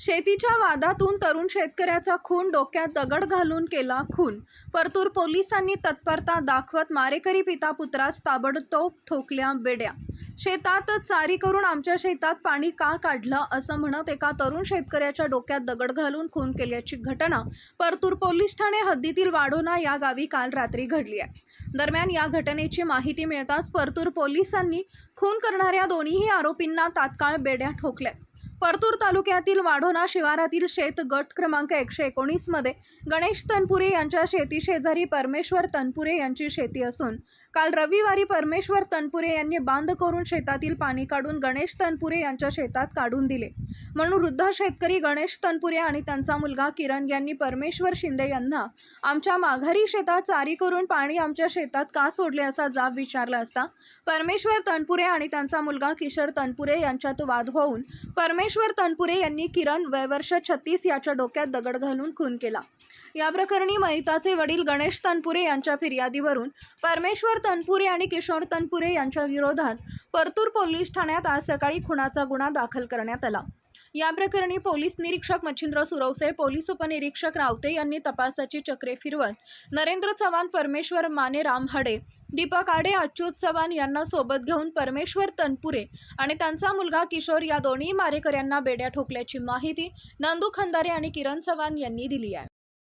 शेतीच्या वादातून तरुण शेतकऱ्याचा खून डोक्यात दगड घालून केला खून. परतूर पोलिसांनी तत्परता दाखवत मारेकरी पिता पुत्रास ताबडतोब ठोकल्या बेड्या. शेतात चारी करून आमच्या शेतात पाणी का काढलं असं म्हणत एका तरुण शेतकऱ्याच्या डोक्यात दगड घालून खून केल्याची घटना परतूर पोलीस ठाणे हद्दीतील वाढोना या गावी काल रात्री घडली आहे. दरम्यान या घटनेची माहिती मिळताच परतूर पोलिसांनी खून करणाऱ्या दोन्हीही आरोपींना तात्काळ बेड्या ठोकल्या. परतूर तालुक्यातील वाढोना शिवारातील शेत गट क्रमांक एकशे एकोणीसमध्ये गणेश तनपुरे यांच्या शेती शेजारी परमेश्वर तनपुरे यांची शेती असून काल रविवारी परमेश्वर तनपुरे यांनी बांध करून शेतातील पाणी काढून गणेश तनपुरे यांच्या शेतात काढून दिले. म्हणून वृद्ध शेतकरी गणेश तनपुरे आणि त्यांचा मुलगा किरण यांनी परमेश्वर शिंदे यांना आमच्या माघारी शेतात चारी करून पाणी आमच्या शेतात का सोडले असा जाब विचारला असता परमेश्वर तनपुरे आणि त्यांचा मुलगा किशोर तनपुरे यांच्यात वाद होऊन परमेश्वर तनपुरे यांनी किरण वयवर्ष छत्तीस याच्या डोक्यात दगड घालून खून केला. या प्रकरणी महिताचे वडील गणेश तनपुरे यांच्या फिर्यादीवरून परमेश्वर तनपुरे आणि किशोर तनपुरे यांच्या विरोधात परतूर पोलीस ठाण्यात आज सकाळी खुनाचा गुन्हा दाखल करण्यात आला. या प्रकरणी पोलीस निरीक्षक मच्छिंद्र सुरवसे पोलीस उपनिरीक्षक रावते यांनी तपासाची चक्रे फिरवत नरेंद्र चव्हाण परमेश्वर माने रामहाडे दीपक आडे अच्युत चव्हाण यांना सोबत घेऊन परमेश्वर तनपुरे आणि त्यांचा मुलगा किशोर या दोन्ही मारेकऱ्यांना बेड्या ठोकल्याची माहिती नंदू खंदारे आणि किरण चव्हाण यांनी दिली आहे.